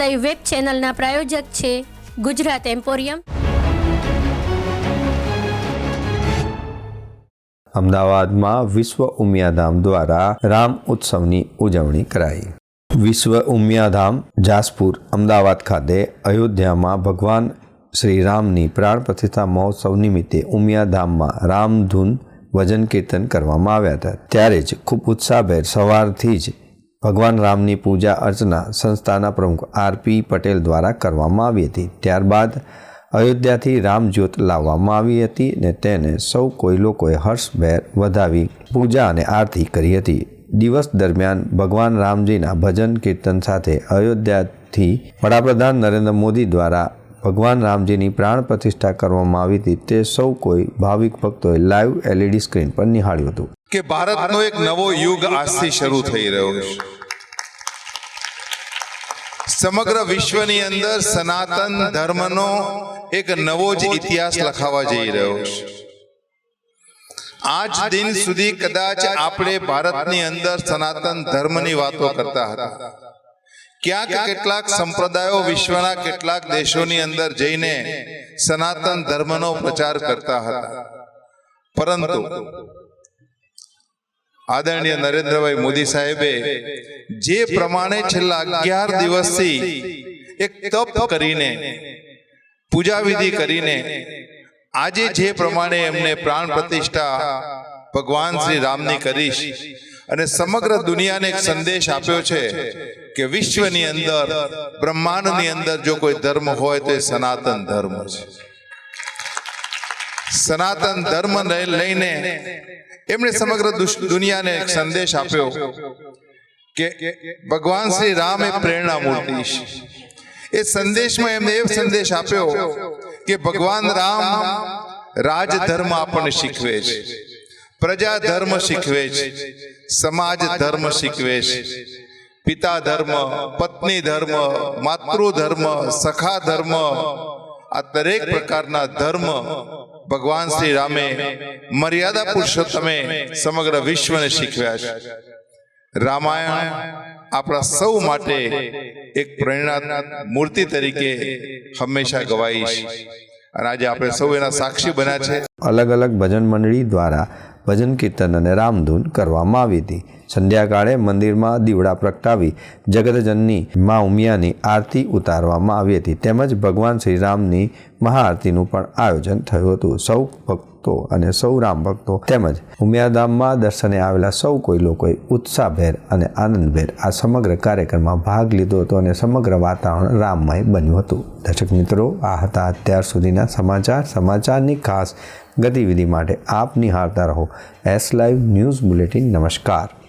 Live web ચેનલના પ્રાયોજક છે Gujarat emporium અમદાવાદમાં વિશ્વ ઉમિયાધામ દ્વારા રામ ઉત્સવની ઉજવણી કરાઈ. વિશ્વ ઉમિયાધામ, જાસપુર, અમદાવાદ ખાતે અયોધ્યામાં ભગવાન શ્રી રામની પ્રાણ પ્રતિષ્ઠા મહોત્સવ નિમિત્તે ઉમિયાધામમાં રામધૂન ભજન કીર્તન કરવામાં આવ્યા હતા. ત્યારે જ ખૂબ ઉત્સાહભેર સવારથી જ ભગવાન રામની પૂજા અર્ચના સંસ્થાના પ્રમુખ આરપી પટેલ દ્વારા કરવામાં આવી હતી. ત્યારબાદ અયોધ્યાથી રામજ્યોત લાવવામાં આવી હતી ને તેને સૌ કોઈ લોકોએ હર્ષભેર વધાવી પૂજા અને આરતી કરી હતી. દિવસ દરમિયાન ભગવાન રામજીના ભજન, કીર્તન સાથે અયોધ્યાથી વડાપ્રધાન નરેન્દ્ર મોદી દ્વારા ભગવાન રામજીની પ્રાણ પ્રતિષ્ઠા કરવામાં આવી હતી, તે સૌ કોઈ ભાવિક ભક્તોએ લાઈવ એલઈડી સ્ક્રીન પર નિહાળ્યું હતું. કે ભારતનો એક નવો યુગ આજથી શરૂ થઈ રહ્યો છે. સમગ્ર વિશ્વની અંદર સનાતન ધર્મનો એક નવો જ ઇતિહાસ લખાવા જઈ રહ્યો છે. આજ દિન સુધી કદાચ આપણે ભારતની અંદર સનાતન ધર્મની વાતો કરતા હતા. ક્યાંક કેટલાક સંપ્રદાયો વિશ્વના કેટલાક દેશોની અંદર જઈને સનાતન ધર્મનો પ્રચાર કરતા હતા. પરંતુ આદરણીય નરેન્દ્રભાઈ મોદી સાહેબે જે પ્રમાણે છેલ્લા અગિયાર દિવસથી એક તપ કરીને પૂજા વિધિ કરીને આજે જે પ્રમાણે એમને પ્રાણ પ્રતિષ્ઠા ભગવાન શ્રી રામની કરીશ. અને સમગ્ર દુનિયાને એક સંદેશ આપ્યો છે કે વિશ્વની અંદર બ્રહ્માંડની અંદર જો કોઈ ધર્મ હોય તો એ સનાતન ધર્મ છે. સનાતન ધર્મ લઈને એમણે સમગ્ર દુનિયાને એક સંદેશ આપ્યો કે ભગવાન શ્રી રામ એ પ્રેરણા મૂર્તિ છે. એ સંદેશમાં એમને એ સંદેશ આપ્યો કે ભગવાન રામ રાજધર્મ આપણને શીખવે છે. પ્રજા ધર્મ શીખવે છે. સમાજ ધર્મ શીખવે છે પિતા ધર્મ, પત્ની ધર્મ માતૃ ધર્મ સખા ધર્મ, આ દરેક પ્રકારના ધર્મ ભગવાન શ્રી રામે મર્યાદા પુરુષોત્તમે સમગ્ર વિશ્વને શીખવ્યા છે. રામાયણ આપણા સૌ માટે એક પ્રેરણા મૂર્તિ તરીકે હંમેશા ગવાઈ છે. અને આજે આપણે સૌ એના સાક્ષી બન્યા છે. અલગ અલગ ભજન મંડળી દ્વારા ભજન કીર્તન અને રામધૂન કરવામાં આવી હતી. સંધ્યાકાળે મંદિરમાં દીવડા પ્રગટાવી જગતજનની મા ઉમિયાની આરતી ઉતારવામાં આવી હતી. તેમજ ભગવાન શ્રી રામની મહાઆરતીનું પણ આયોજન થયું હતું. સૌ ભક્તો અને સૌ રામ ભક્તો તેમજ ઉમિયાધામમાં દર્શને આવેલા સૌ કોઈ લોકોએ ઉત્સાહભેર અને આનંદભેર આ સમગ્ર કાર્યક્રમમાં ભાગ લીધો હતો અને સમગ્ર વાતાવરણ રામમય બન્યું હતું. દર્શક મિત્રો, આ હતા અત્યાર સુધીના સમાચાર. સમાચારની ખાસ ગતિવિધિ માટે આપ નિહાળતા રહો. એસ લાઈવ ન્યૂઝ બુલેટિન નમસ્કાર.